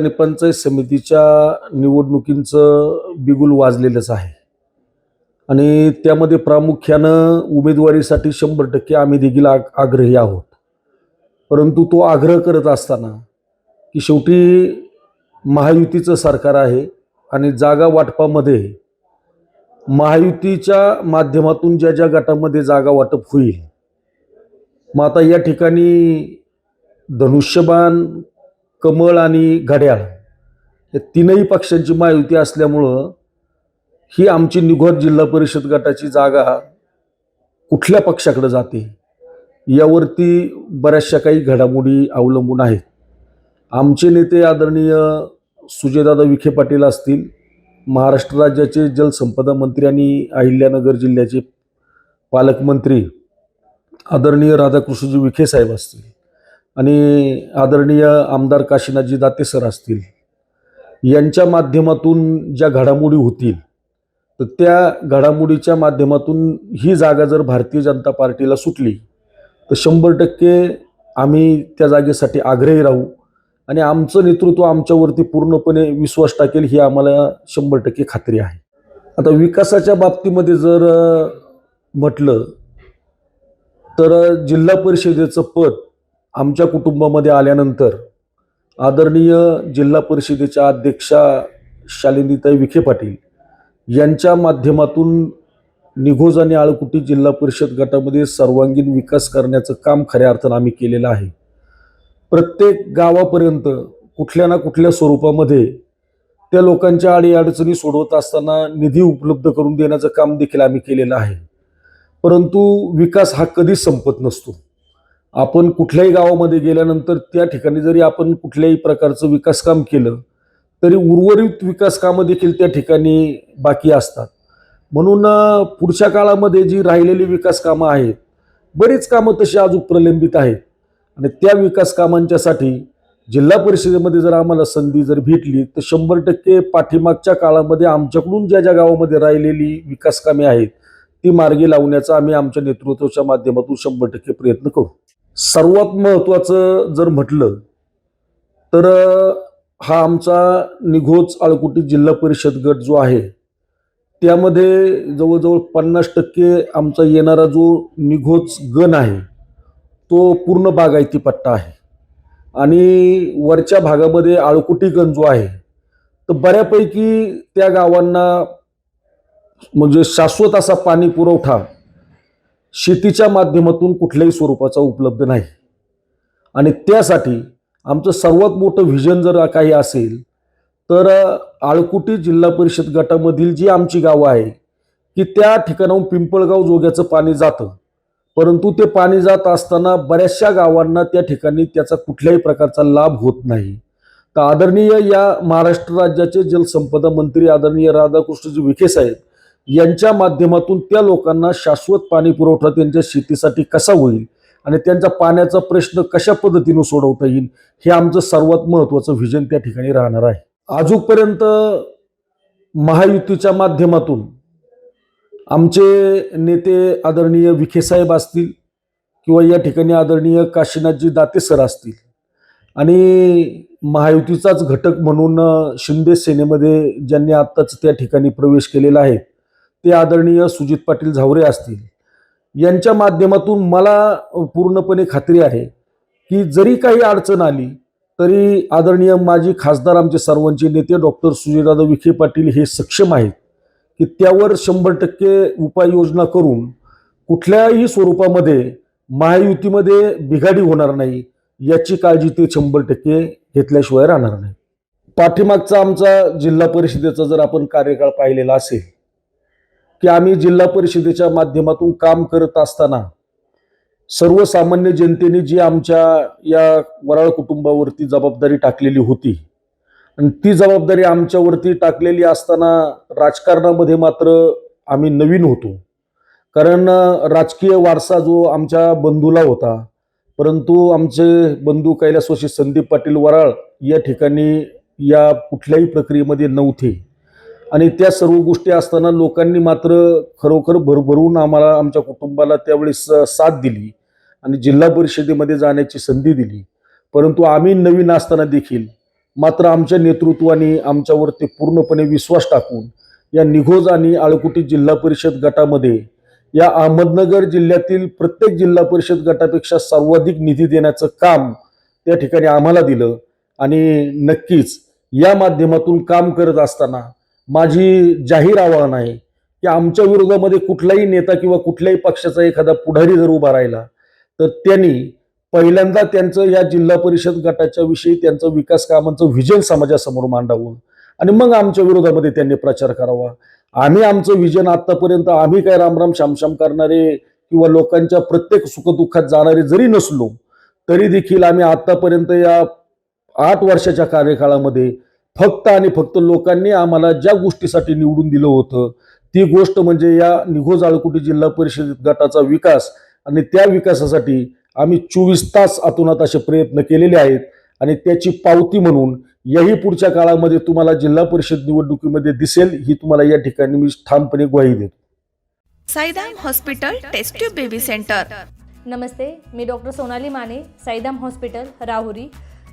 आणि पंचायत समितीच्या निवडणुकींचं बिगुल वाजलेलंच आहे. आणि त्यामध्ये प्रामुख्यानं उमेदवारीसाठी शंभर टक्के आम्ही देखील आग आग्रही आहोत. परंतु तो आग्रह करत असताना की शेवटी महायुतीचं सरकार आहे आणि जागा वाटपामध्ये महायुतीच्या माध्यमातून ज्या ज्या गटामध्ये जागा वाटप होईल मग आता या ठिकाणी धनुष्यबाण कमळ आणि घड्याळ या तीनही पक्षांची महायुती असल्यामुळं ही आमची निघोर जिल्हा परिषद गटाची जागा कुठल्या पक्षाकडे जाते यावरती बऱ्याचशा काही घडामोडी अवलंबून आहेत. आमचे नेते आदरणीय सुजयदादा विखे पाटील असतील महाराष्ट्र राज्याचे जलसंपदा मंत्री आणि अहिल्यानगर जिल्ह्याचे पालकमंत्री आदरणीय राधाकृष्णजी विखे साहेब असतील आणि आदरणीय आमदार काशीनाथजी दाते सर असतील यांच्या माध्यमातून ज्या घडामोडी होतील तर त्या घडामोडीच्या माध्यमातून ही जागा जर भारतीय जनता पार्टीला सुटली तर शंभर टक्के आम्ही त्या जागेसाठी आग्रही राहू आणि आमचं नेतृत्व आमच्यावरती पूर्णपणे विश्वास टाकेल ही आम्हाला शंभर टक्के खात्री आहे. आता विकासाच्या बाबतीमध्ये जर म्हटलं तर जिल्हा परिषदेचं पद आमच्या कुटुंबामध्ये आल्यानंतर आदरणीय जिल्हा परिषदेच्या अध्यक्षा शालिनीताई विखे पाटील यांच्या माध्यमातून निघोज आणि आळकुटी जिल्हा परिषद गटामध्ये सर्वांगीण विकास करण्याचं काम खऱ्या अर्थानं आम्ही केलेलं आहे. प्रत्येक गावापर्यंत कुठल्या ना कुठल्या स्वरूपामध्ये त्या लोकांच्या अडीअडचणी सोडवत असताना निधी उपलब्ध करून देण्याचं काम देखील आम्ही केलेलं आहे. परंतु विकास हा कधीच संपत नसतो. आपण कुठल्याही गावामध्ये गेल्यानंतर त्या ठिकाणी जरी आपण कुठल्याही प्रकारचं विकासकाम केलं तरी उर्वरित विकासकामं देखील त्या ठिकाणी बाकी असतात. म्हणून पुढच्या काळामध्ये जी राहिलेली विकासकामं आहेत बरीच कामं तशी अजून प्रलंबित आहेत. आणि त्या विकास कामांच्यासाठी जिल्हा परिषदेमध्ये जर आम्हाला संधी जर भेटली तर शंभर टक्के पाठीमागच्या काळामध्ये आमच्याकडून ज्या ज्या गावामध्ये राहिलेली विकासकामे आहेत ती मार्गी लावण्याचा आम्ही आमच्या नेतृत्वाच्या माध्यमातून शंभर टक्के प्रयत्न करू. सर्वात महत्त्वाचं जर म्हटलं तर हा आमचा निघोज आळकुटी जिल्हा परिषद गट जो आहे त्यामध्ये जवळजवळ पन्नास टक्के आमचा येणारा जो निघोज गण आहे तो पूर्ण बागायती पट्टा आहे. आणि वरच्या भागामध्ये आळकुटी गण जो आहे तर बऱ्यापैकी त्या गावांना म्हणजे शाश्वत असा पाणी पुरवठा शेतीच्या माध्यमातून कुठल्याही स्वरूपाचा उपलब्ध नाही. आणि त्यासाठी आमचं सर्वात मोठं व्हिजन जर काही असेल तर आळकुटी जिल्हा परिषद गटामधील जी आमची गावं आहे की त्या ठिकाणाहून पिंपळगाव जोग्याचं पाणी जातं. परंतु ते पाणी जात असताना बऱ्याचशा गावांना त्या ठिकाणी त्याचा कुठल्याही प्रकारचा लाभ होत नाही. तर आदरणीय या महाराष्ट्र राज्याचे जलसंपदा मंत्री आदरणीय राधाकृष्णजी विखे साहेब यांच्या माध्यमातून त्या लोकांना शाश्वत पाणी पुरवठा त्यांच्या शेतीसाठी कसा होईल आणि त्यांचा पाण्याचा प्रश्न कशा पद्धतीने सोडवता येईल हे आमचं सर्वात महत्त्वाचं व्हिजन त्या ठिकाणी राहणार आहे. अजूनपर्यंत महायुतीच्या माध्यमातून आमचे नेते आदरणीय विखे साहेब असतील किंवा या ठिकाणी आदरणीय काशीनाथजी दाते सर असतील आणि महायुतीचाच घटक म्हणून शिंदे सेनेमध्ये ज्यांनी आत्ताच त्या ठिकाणी प्रवेश केलेला आहे ते आदरणीय सुजित पाटील झावरे असतील. यांच्या माध्यमातून मला पूर्णपणे खात्री आहे की जरी काही अडचण आली तरी आदरणीय माजी खासदार आमचे सर्वांचे नेते डॉक्टर सुजयदादा विखे पाटील हे सक्षम आहेत की त्यावर शंभर टक्के उपाययोजना करून कुठल्याही स्वरूपामध्ये महायुतीमध्ये बिघाडी होणार नाही याची काळजी ते शंभर टक्के घेतल्याशिवाय राहणार नाही. पाठीमागचा आमचा जिल्हा परिषदेचा जर आपण कार्यकाळ पाहिलेला असेल की आम्ही जिल्हा परिषदेच्या माध्यमातून काम करत असताना सर्वसामान्य जनतेने जी आमच्या या वराळ कुटुंबावरती जबाबदारी टाकलेली होती आणि ती जबाबदारी आमच्यावरती टाकलेली असताना राजकारणामध्ये मात्र आम्ही नवीन होतो. कारण राजकीय वारसा जो आमच्या बंधूला होता परंतु आमचे बंधू कैलासवासी संदीप पाटील वराळ या ठिकाणी या कुठल्याही प्रक्रियेमध्ये नव्हते. आणि त्या सर्व गोष्टी असताना लोकांनी मात्र खरोखर भरभरून आम्हाला आमच्या कुटुंबाला त्यावेळेस साथ दिली आणि जिल्हा परिषदेमध्ये जाण्याची संधी दिली. परंतु आम्ही नवीन असताना देखील मात्र आमच्या नेतृत्वाने आमच्यावरती पूर्णपणे विश्वास टाकून या निघोज आणि आळकुटी जिल्हा परिषद गटामध्ये या अहमदनगर जिल्ह्यातील प्रत्येक जिल्हा परिषद गटापेक्षा सर्वाधिक निधी देण्याचं काम त्या ठिकाणी आम्हाला दिलं. आणि नक्कीच या माध्यमातून काम करत असताना माझी जाहीर आव्हान आहे की आमच्या विरोधामध्ये कुठलाही नेता किंवा कुठल्याही पक्षाचा एखादा पुढारी जर उभा राहिला तर त्यांनी पहिल्यांदा त्यांचं या जिल्हा परिषद गटाच्या विषयी त्यांचं विकास कामांचं व्हिजन समाजासमोर मांडावं आणि मग आमच्या विरोधामध्ये त्यांनी प्रचार करावा. आम्ही आमचं विजन आतापर्यंत आम्ही काय रामराम शामशाम करणारे किंवा लोकांच्या प्रत्येक सुखदुःखात जाणारे जरी नसलो तरी देखील आम्ही आतापर्यंत या आठ वर्षाच्या कार्यकाळामध्ये फक्त आणि फक्त लोकांनी आम्हाला ज्या गोष्टीसाठी निवडून दिलं होतं ती गोष्ट म्हणजे या निघोज आळकुटी जिल्हा परिषद गटाचा विकास आणि त्या विकासासाठी आम्ही चोवीस तास अतोनात असे प्रयत्न केलेले आहेत आणि त्याची पावती म्हणून याही पुढच्या काळामध्ये तुम्हाला जिल्हा परिषद निवडणुकीमध्ये दिसेल ही तुम्हाला या ठिकाणी मी ठामपणे ग्वाही देतो. Saidam hospital test tube baby centre. नमस्ते मी डॉक्टर सोनाली माने साईदाम हॉस्पिटल राहुरी.